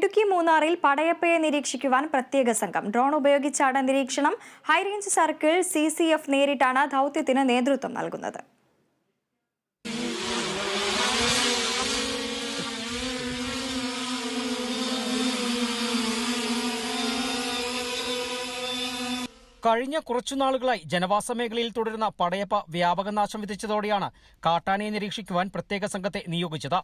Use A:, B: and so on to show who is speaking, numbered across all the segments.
A: ഇടുക്കി മൂന്നാറിൽ പടയപ്പയെ നിരീക്ഷിക്കുവാൻ പ്രത്യേക സംഘം. ഡ്രോൺ ഉപയോഗിച്ചാണ് നിരീക്ഷണം. High range circle C C F നേരിട്ടാണ് ദൗത്യത്തിന് നേതൃത്വം നൽകുന്നത്.
B: കഴിഞ്ഞ കുറച്ചു നാളുകളായി ജനവാസ മേഖലയിൽ തുടരുന്ന പടയപ്പ വ്യാപക നാശം വിധിച്ചതോടെയാണ് കാട്ടാനയെ നിരീക്ഷിക്കുവാൻ പ്രത്യേക സംഘത്തെ നിയോഗിച്ചത്.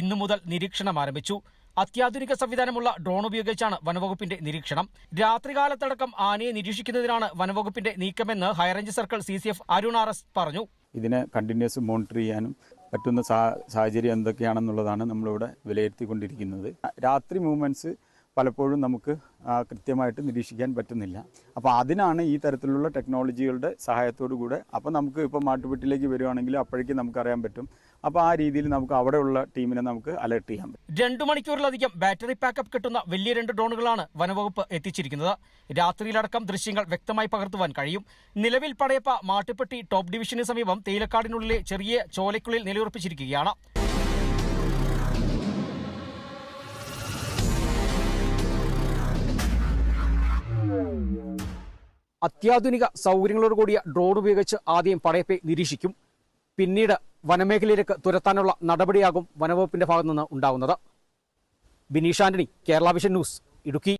B: ഇന്നു മുതൽ നിരീക്ഷണം ആരംഭിച്ചു. അത്യാധുനിക സംവിധാനമുള്ള ഡ്രോൺ ഉപയോഗിച്ചാണ് വനവകുപ്പിന്റെ നിരീക്ഷണം. രാത്രികാലത്തടക്കം ആനയെ നിരീക്ഷിക്കുന്നതിനാണ് വനവകുപ്പിന്റെ നീക്കമെന്ന് high range circle C C F Arun R S പറഞ്ഞു.
C: ഇതിനെ കണ്ടിന്യൂസ് മോണിറ്റർ ചെയ്യാനും പറ്റുന്ന സാഹചര്യം എന്തൊക്കെയാണെന്നുള്ളതാണ് നമ്മളിവിടെ വിലയിരുത്തിക്കൊണ്ടിരിക്കുന്നത്. രാത്രി മൂവ്മെന്റ്സ് പലപ്പോഴും നമുക്ക് കൃത്യമായിട്ട് നിരീക്ഷിക്കാൻ പറ്റുന്നില്ല. അപ്പോൾ അതിനാണ് ഈ തരത്തിലുള്ള ടെക്നോളജികളുടെ സഹായത്തോടു കൂടെ അപ്പോൾ നമുക്ക് ഇപ്പോൾ മാട്ടുപെട്ടിലേക്ക് വരുവാണെങ്കിൽ അപ്പോഴേക്കും നമുക്കറിയാൻ പറ്റും. അപ്പോൾ ആ രീതിയിൽ നമുക്ക് അവിടെയുള്ള ടീമിനെ നമുക്ക് അലർട്ട് ചെയ്യാൻ പറ്റും.
B: രണ്ടു മണിക്കൂറിലധികം ബാറ്ററി പാക്കപ്പ് കിട്ടുന്ന വലിയ രണ്ട് ഡ്രോണുകളാണ് വനവകുപ്പ് എത്തിച്ചിരിക്കുന്നത്. രാത്രിയിലടക്കം ദൃശ്യങ്ങൾ വ്യക്തമായി പകർത്തുവാൻ കഴിയും. നിലവിൽ പടയപ്പ മാട്ടുപെട്ടി ടോപ്പ് ഡിവിഷന് സമീപം തേയിലക്കാടിനുള്ളിലെ ചെറിയ ചോലയ്ക്കുള്ളിൽ നിലയുറപ്പിച്ചിരിക്കുകയാണ്. അത്യാധുനിക സൗകര്യങ്ങളോട് കൂടിയ ഡ്രോൺ ഉപയോഗിച്ച് ആദ്യം പടയപ്പെ നിരീക്ഷിക്കും. പിന്നീട് വനമേഖലയിലേക്ക് തുരത്താനുള്ള നടപടിയാകും വനവകുപ്പിന്റെ ഭാഗത്തുനിന്ന് ഉണ്ടാകുന്നത് ബിനീഷ് ആന്റണി കേരള വിഷൻ ന്യൂസ് ഇടുക്കി.